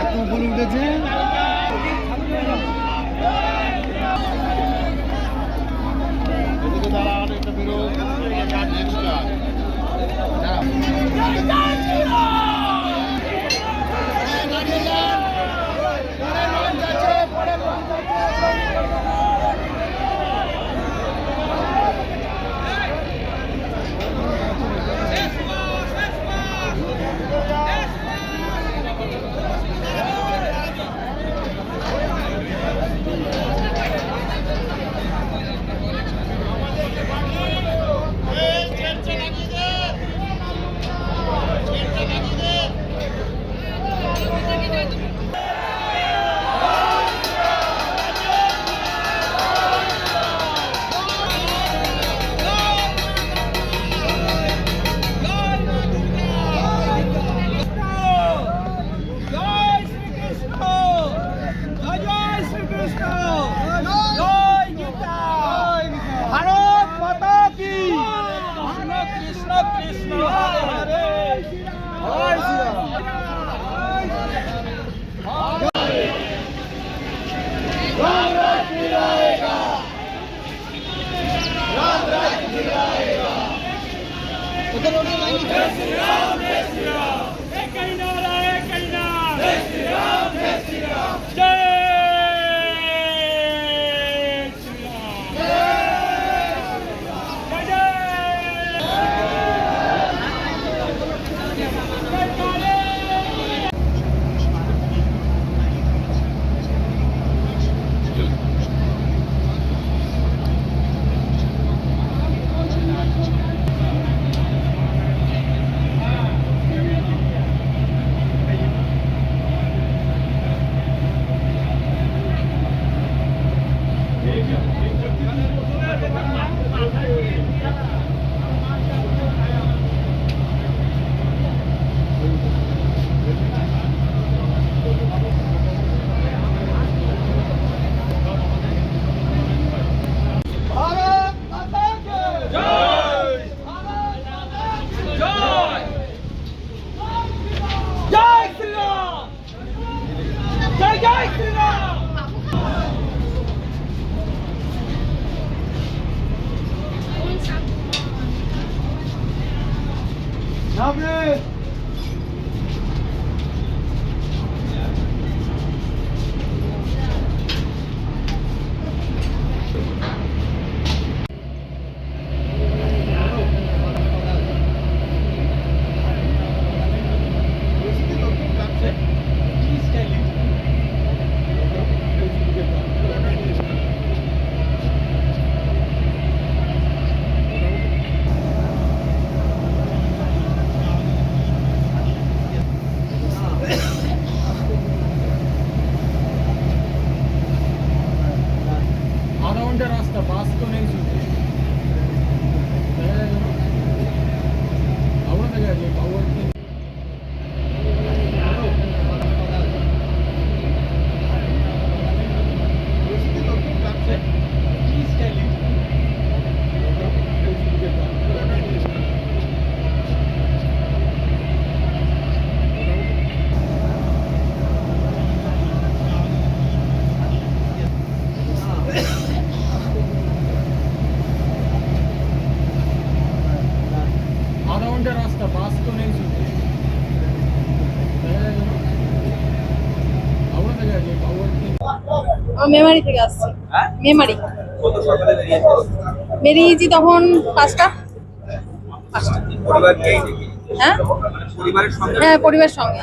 এত বলে উঠেছে দাঁড়ান একটা বিরোধ उधर उधर Sabre! মেমারি থেকে আসছি। মেমারি বেরিয়েছি তখন পাঁচটা। পাঁচটা। হ্যাঁ? হ্যাঁ পরিবারের সঙ্গে।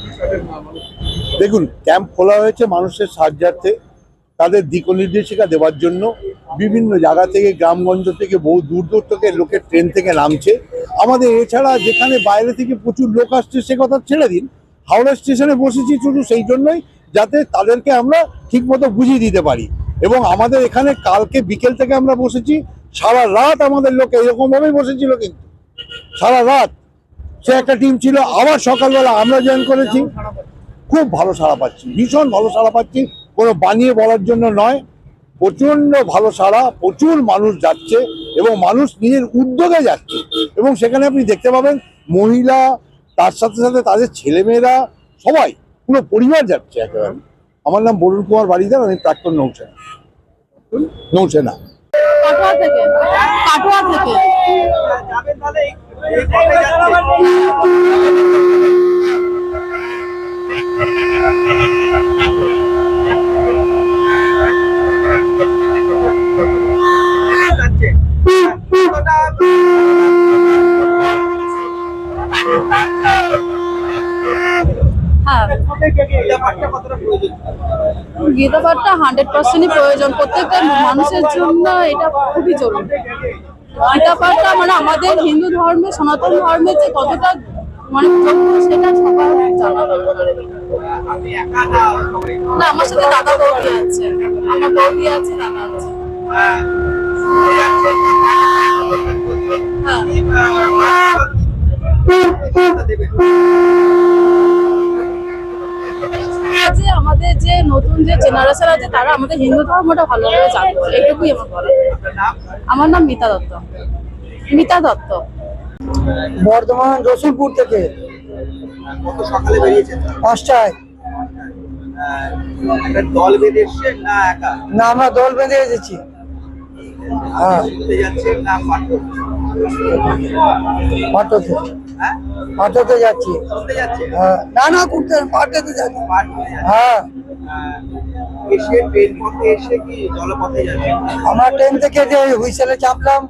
দেখুন ক্যাম্প খোলা হয়েছে মানুষের সাহায্যার্থে। তাদের দিক নির্দেশিকা দেওয়ার জন্য বিভিন্ন জায়গা থেকে, গ্রামগঞ্জ থেকে, বহু দূর দূর থেকে লোকের ট্রেন থেকে নামছে। আমাদের এছাড়া যেখানে বাইরে থেকে প্রচুর লোক আসছে, সে কথা ছেড়ে দিন। হাওড়া স্টেশনে বসেছি শুধু সেই জন্যই, যাতে তাদেরকে আমরা ঠিকমতো বুঝিয়ে দিতে পারি। এবং আমাদের এখানে কালকে বিকেল থেকে আমরা বসেছি, সারা রাত আমাদের লোকে এরকমভাবেই বসেছিল কিন্তু। সারা রাত। সে একটা টিম ছিল, আবার সকালবেলা আমরা জয়েন করেছি। খুব ভালো সাড়া পাচ্ছি, ভীষণ ভালো সাড়া পাচ্ছি। কোনো বানিয়ে বলার জন্য নয় প্রচণ্ড ভালো সাড়া, প্রচুর মানুষ যাচ্ছে এবং মানুষ নিজের উদ্যোগে যাচ্ছে। এবং সেখানে আপনি দেখতে পাবেন, মহিলা, তার সাথে সাথে তাদের ছেলেমেয়েরা, সবাই, পুরো পরিবার যাচ্ছে একেবারে। আমার নাম বরুণ কুমার বাড়িদার আমি প্রাক্তন নৌসেনা। নৌসেনা। কাটোয়া থেকে কাটোয়া থেকে। হ্যাঁ। গীতা পাঠটা হান্ড্রেড পার্সেন্টই প্রয়োজন। প্রত্যেকটা মানুষের জন্য এটা খুবই জরুরি। গীতা পাঠটা মানে আমাদের হিন্দু ধর্মে, সনাতন ধর্মে যে কতটা মানে সেটা সবার না, আমার সাথে দাদা বৌদি আছে। আমার বৌদি আছে, দাদা আছে। হ্যাঁ। হ্যাঁ যে আমাদের যে নতুন যে জেনারেশন আছে তারা আমাদের হিন্দু ধর্মটা ভালোভাবে জানবে এইটুকুই আমার বলার আমার নাম মিতা দত্ত মিতা দত্ত বর্ধমান রসুলপুর থেকে সকালে বেরিয়েছেন পাঁচটায় দল বেঁধে না একা না আমরা দল বেঁধে এসেছি হ্যাঁ পাঠক হ্যাঁ? অটোতে যাচ্ছি। হ্যাঁ। না না করতে পাঠাতে যাচ্ছি। হয়ে। হ্যাঁ। আমরা ট্রেন থেকে যে হুইসেলে চাপলাম।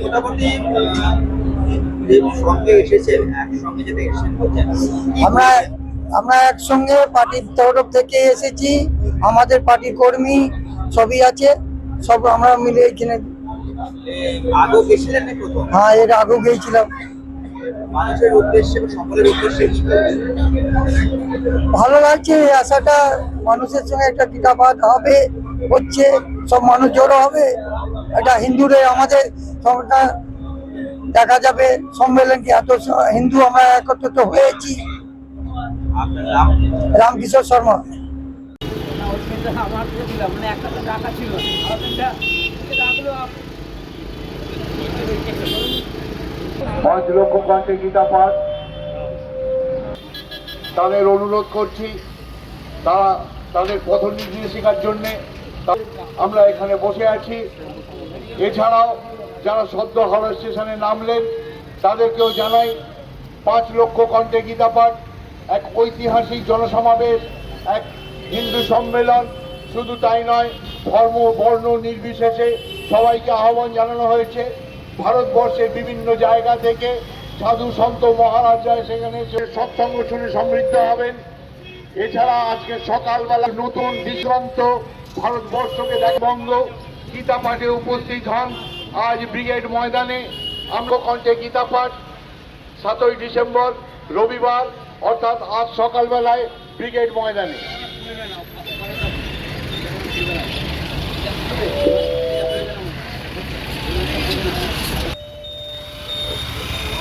মোটামুটি সঙ্গে এসেছেন একসঙ্গে যেতে আমরা আমরা একসঙ্গে পার্টির তরফ থেকে এসেছি। আমাদের পার্টির কর্মী সবই আছে। সব আমরা মিলে এখানে হ্যাঁ এর আগেও গিয়েছিলাম। মানুষের উদ্দেশ্যে সকলের উদ্দেশ্যে ভালো লাগছে এই আশাটা। মানুষের সঙ্গে একটা টিকাপাত হবে হচ্ছে সব মানুষ জড়ো হবে। এটা হিন্দুদের আমাদের সবটা দেখা যাবে সম্মেলন কি? এত হিন্দু আমরা একত্রিত হয়েছি। রামকিশোর শর্মা। আমার আপনার নাম রামকিশোর শর্মা পাঁচ লক্ষ কণ্ঠে গীতা পাঠ। তাদের অনুরোধ করছি, তারা তাদের পথ নির্দেশিকার জন্যে আমরা এখানে বসে আছি। এছাড়াও যারা সদ্য হাওড়া স্টেশনে নামলেন, তাদেরকেও জানাই, পাঁচ লক্ষ কণ্ঠে গীতা পাঠ, এক ঐতিহাসিক জনসমাবেশ, এক হিন্দু সম্মেলন, শুধু তাই নয়, ধর্ম, বর্ণ নির্বিশেষে সবাইকে আহ্বান জানানো হয়েছে। ভারতবর্ষের বিভিন্ন জায়গা থেকে সাধু সন্ত মহারাজরা সেখানে সৎসঙ্গ শুনে সমৃদ্ধ হবেন। এছাড়া আজকে সকালবেলা নতুন দিগন্ত ভারতবর্ষকে দেখবঙ্গ গীতা পাঠে উপস্থিত হন। আজ ব্রিগেড ময়দানে আমরা কণ্ঠে গীতা পাঠ সাতই ডিসেম্বর, রবিবার, অর্থাৎ আজ সকালবেলায় ব্রিগেড ময়দানে।